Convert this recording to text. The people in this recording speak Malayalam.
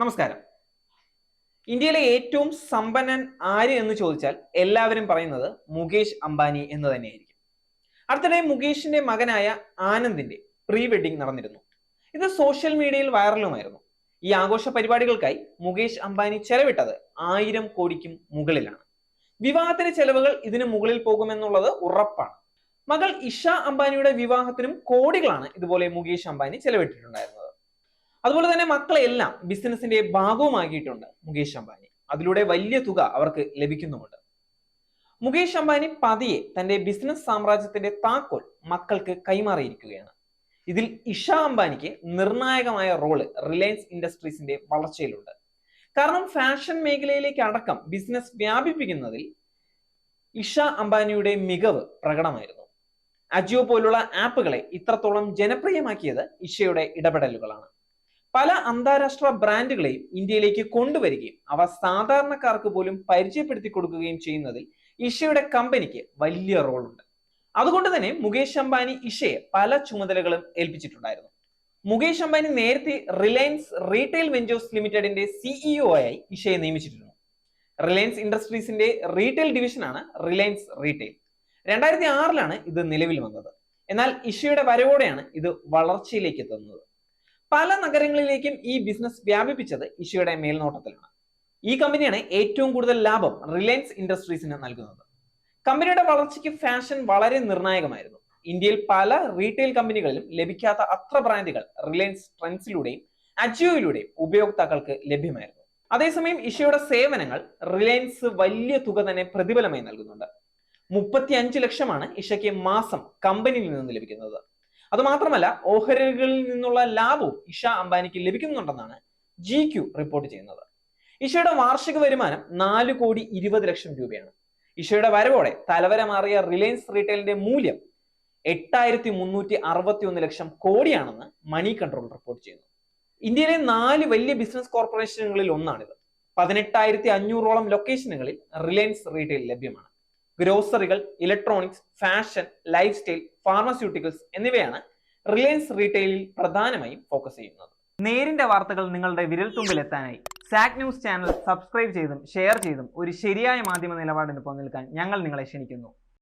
നമസ്കാരം. ഇന്ത്യയിലെ ഏറ്റവും സമ്പന്നൻ ആര് എന്ന് ചോദിച്ചാൽ എല്ലാവരും പറയുന്നത് മുകേഷ് അംബാനി എന്ന് തന്നെയായിരിക്കും. അടുത്തിടെ മുകേഷിന്റെ മകനായ ആനന്ദിന്റെ പ്രീ വെഡിങ് നടന്നിരുന്നു. ഇത് സോഷ്യൽ മീഡിയയിൽ വൈറലുമായിരുന്നു. ഈ ആഘോഷ പരിപാടികൾക്കായി മുകേഷ് അംബാനി ചെലവിട്ടത് ആയിരം കോടിക്കും മുകളിലാണ്. വിവാഹത്തിന്റെ ചെലവുകൾ ഇതിന് മുകളിൽ പോകുമെന്നുള്ളത് ഉറപ്പാണ്. മകൾ ഇഷ അംബാനിയുടെ വിവാഹത്തിനും കോടികളാണ് ഇതുപോലെ മുകേഷ് അംബാനി ചെലവിട്ടിട്ടുണ്ടായിരുന്നത്. അതുപോലെ തന്നെ മക്കളെല്ലാം ബിസിനസിന്റെ ഭാഗവുമാക്കിയിട്ടുണ്ട് മുകേഷ് അംബാനി. അതിലൂടെ വലിയ തുക അവർക്ക് ലഭിക്കുന്നുമുണ്ട്. മുകേഷ് അംബാനി പതിയെ തന്റെ ബിസിനസ് സാമ്രാജ്യത്തിന്റെ താക്കോൽ മക്കൾക്ക് കൈമാറിയിരിക്കുകയാണ്. ഇതിൽ ഇഷ അംബാനിക്ക് നിർണായകമായ റോൾ റിലയൻസ് ഇൻഡസ്ട്രീസിന്റെ വളർച്ചയിലുണ്ട്. കാരണം ഫാഷൻ മേഖലയിലേക്ക് അടക്കം ബിസിനസ് വ്യാപിപ്പിക്കുന്നതിൽ ഇഷ അംബാനിയുടെ മികവ് പ്രകടമായിരുന്നു. അജിയോ പോലുള്ള ആപ്പുകളെ ഇത്രത്തോളം ജനപ്രിയമാക്കിയത് ഇഷയുടെ ഇടപെടലുകളാണ്. പല അന്താരാഷ്ട്ര ബ്രാൻഡുകളെയും ഇന്ത്യയിലേക്ക് കൊണ്ടുവരികയും അവ സാധാരണക്കാർക്ക് പോലും പരിചയപ്പെടുത്തി കൊടുക്കുകയും ചെയ്യുന്നതിൽ ഇഷയുടെ കമ്പനിക്ക് വലിയ റോളുണ്ട്. അതുകൊണ്ട് തന്നെ മുകേഷ് അംബാനി ഇഷയെ പല ചുമതലകളും ഏൽപ്പിച്ചിട്ടുണ്ടായിരുന്നു. മുകേഷ് അംബാനി നേരത്തെ റിലയൻസ് റീറ്റെയിൽ വെഞ്ചേഴ്സ് ലിമിറ്റഡിന്റെ സിഇഒ ആയി ഇഷയെ നിയമിച്ചിരുന്നു. റിലയൻസ് ഇൻഡസ്ട്രീസിന്റെ റീറ്റെയിൽ ഡിവിഷനാണ് റിലയൻസ് റീറ്റെയിൽ. രണ്ടായിരത്തി ആറിലാണ് ഇത് നിലവിൽ വന്നത്. എന്നാൽ ഇഷയുടെ വരവോടെയാണ് ഇത് വളർച്ചയിലേക്ക് എത്തുന്നത്. പല നഗരങ്ങളിലേക്കും ഈ ബിസിനസ് വ്യാപിപ്പിച്ചത് ഇഷയുടെ മേൽനോട്ടത്തിലാണ്. ഈ കമ്പനിയാണ് ഏറ്റവും കൂടുതൽ ലാഭം റിലയൻസ് ഇൻഡസ്ട്രീസിന് നൽകുന്നത്. കമ്പനിയുടെ വളർച്ചയ്ക്ക് ഫാഷൻ വളരെ നിർണായകമായിരുന്നു. ഇന്ത്യയിൽ പല റീറ്റെയിൽ കമ്പനികളിലും ലഭിക്കാത്ത അത്ര ബ്രാൻഡുകൾ റിലയൻസ് ട്രെൻഡ്സിലൂടെയും അജിയോയിലൂടെയും ഉപയോക്താക്കൾക്ക് ലഭ്യമായിരുന്നു. അതേസമയം ഇഷയുടെ സേവനങ്ങൾ റിലയൻസ് വലിയ തുക തന്നെ പ്രതിഫലമായി നൽകുന്നുണ്ട്. മുപ്പത്തി അഞ്ച് ലക്ഷമാണ് ഇഷയ്ക്ക് മാസം കമ്പനിയിൽ നിന്ന് ലഭിക്കുന്നത്. അതുമാത്രമല്ല ഓഹരികളിൽ നിന്നുള്ള ലാഭവും ഇഷ അംബാനിക്ക് ലഭിക്കുന്നുണ്ടെന്നാണ് ജി ക്യു റിപ്പോർട്ട് ചെയ്യുന്നത്. ഇഷയുടെ വാർഷിക വരുമാനം നാല് കോടി ഇരുപത് ലക്ഷം രൂപയാണ്. ഇഷയുടെ വരവോടെ തലവര മാറിയ റിലയൻസ് റീറ്റെയിലിന്റെ മൂല്യം എട്ടായിരത്തി മുന്നൂറ്റി അറുപത്തി ഒന്ന് ലക്ഷം കോടിയാണെന്ന് മണി കൺട്രോൾ റിപ്പോർട്ട് ചെയ്യുന്നു. ഇന്ത്യയിലെ നാല് വലിയ ബിസിനസ് കോർപ്പറേഷനുകളിൽ ഒന്നാണിത്. പതിനെട്ടായിരത്തി അഞ്ഞൂറോളം ലൊക്കേഷനുകളിൽ റിലയൻസ് റീറ്റെയിൽ ലഭ്യമാണ്. ഗ്രോസറികൾ electronics fashion lifestyle pharmaceuticals എന്നിവയാണ് റിലയൻസ് റീറ്റെയിലിൽ പ്രധാനമായും ഫോക്കസ് ചെയ്യുന്നത്. നേരിന്റെ വാർത്തകൾ നിങ്ങളുടെ വിരൽത്തുമ്പിൽ എത്താനായി സാക് ന്യൂസ് ചാനൽ സബ്സ്ക്രൈബ് ചെയ്തും ഷെയർ ചെയ്തും ഒരു ശരിയായ മാധ്യമ നിലപാടിന് പോകാൻ ഞങ്ങൾ നിങ്ങളെ ക്ഷണിക്കുന്നു.